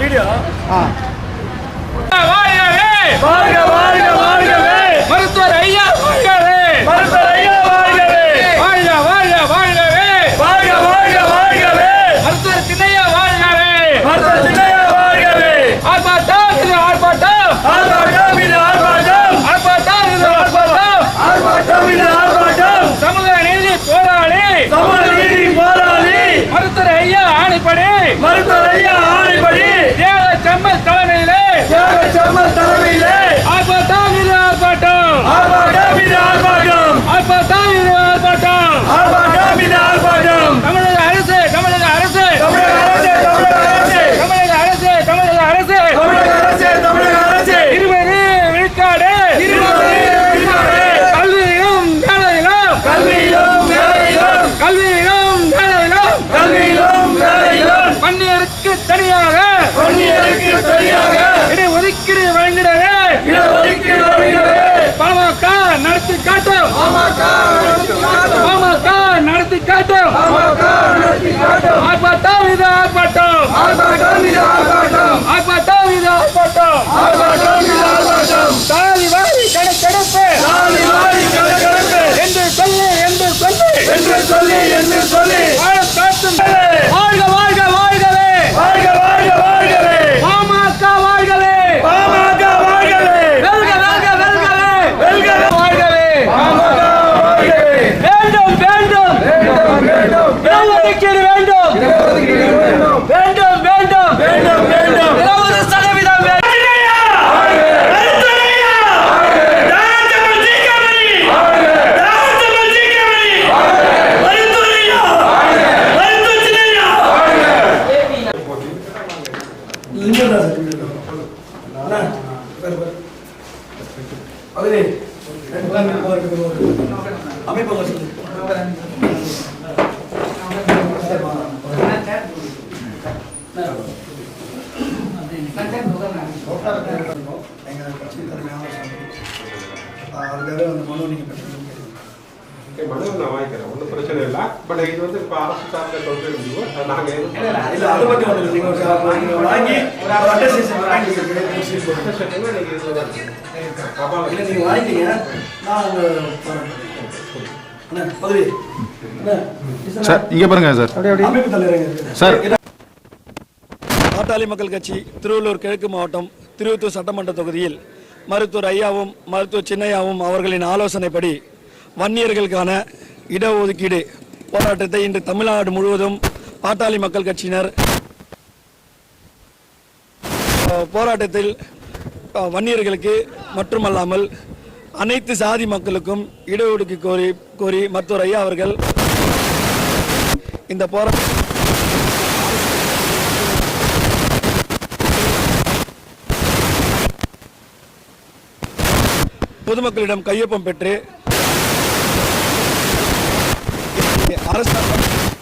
Video ஆ. வாழ்க வாழ்க அவரே அமைப்பு எங்கள் கட்சி தலைமையான அவர் வந்து மனு நீங்கள் மனதில் பாட்டாளி மக்கள் கட்சி திருவள்ளூர் கிழக்கு மாவட்டம் திருவத்தூர் சட்டமன்ற தொகுதியில் மருத்துவர் ஐயாவும் மருத்துவர் சின்னையாவும் அவர்களின் ஆலோசனைப்படி வன்னியர்களுக்கான இடஒதுக்கீடு போராட்டத்தை இன்று தமிழ்நாடு முழுவதும் பாட்டாளி மக்கள் கட்சியினர் போராட்டத்தில் வன்னியர்களுக்கு மட்டுமல்லாமல் அனைத்து சாதி மக்களுக்கும் இடஒதுக்கீடு கோரி கோரி மற்றொரு ஐயா அவர்கள் இந்த போராட்டம் பொதுமக்களிடம் கையொப்பம் பெற்று Arsa